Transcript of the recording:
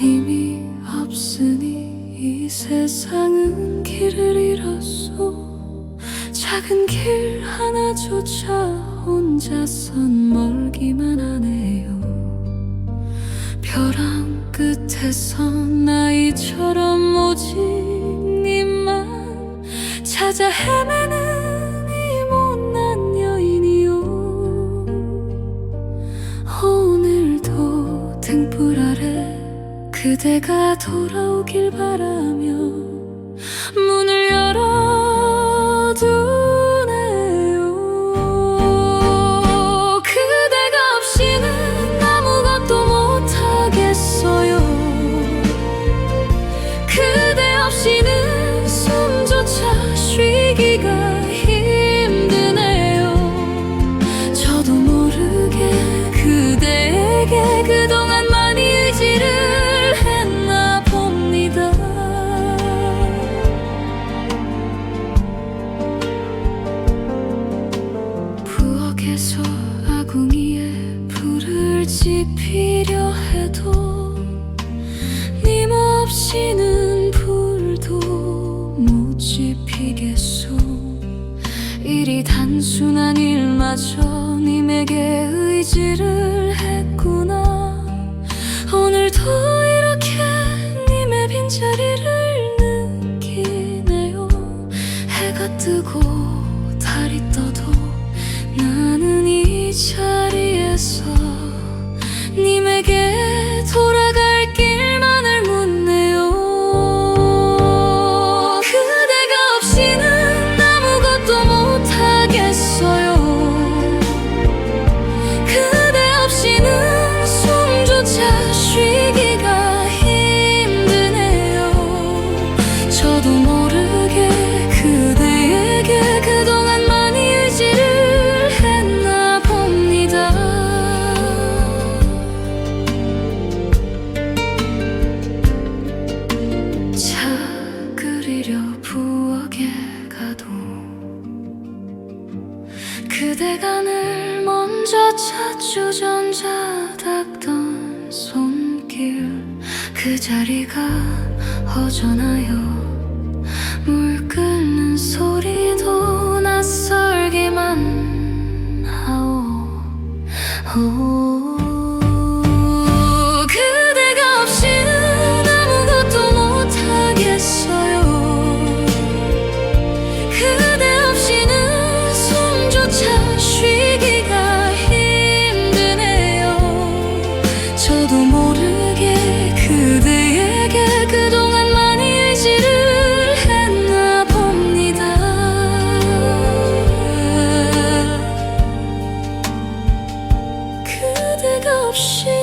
님이 없으니 이 세상은 길을 잃었소. 작은 길 하나조차 혼자선 멀기만 하네요. 벼랑 끝에서 나이처럼 오직 님만 찾아 헤매는 이 못난 여인이요. 오늘도 등불 아래 그대가 돌아오길 바라며 문을 열어두네요. 그대가 없이는 아무것도 못하겠어요. 그대 없이는 숨조차 쉬기가 지피려 해도 님 없이는 불도 못 지피겠소. 일이 단순한 일마저 님에게 의지를 했구나. 오늘도 이렇게 님의 빈자리를 느끼네요. 해가 뜨고 달이 떠도 나는 이 자리에서 끓이려 부엌에 가도 그대가 늘 먼저 차주전자 닦던 손길 그 자리가 허전하여 물 끓는 소리도 낯설기만 하오 그대가 없이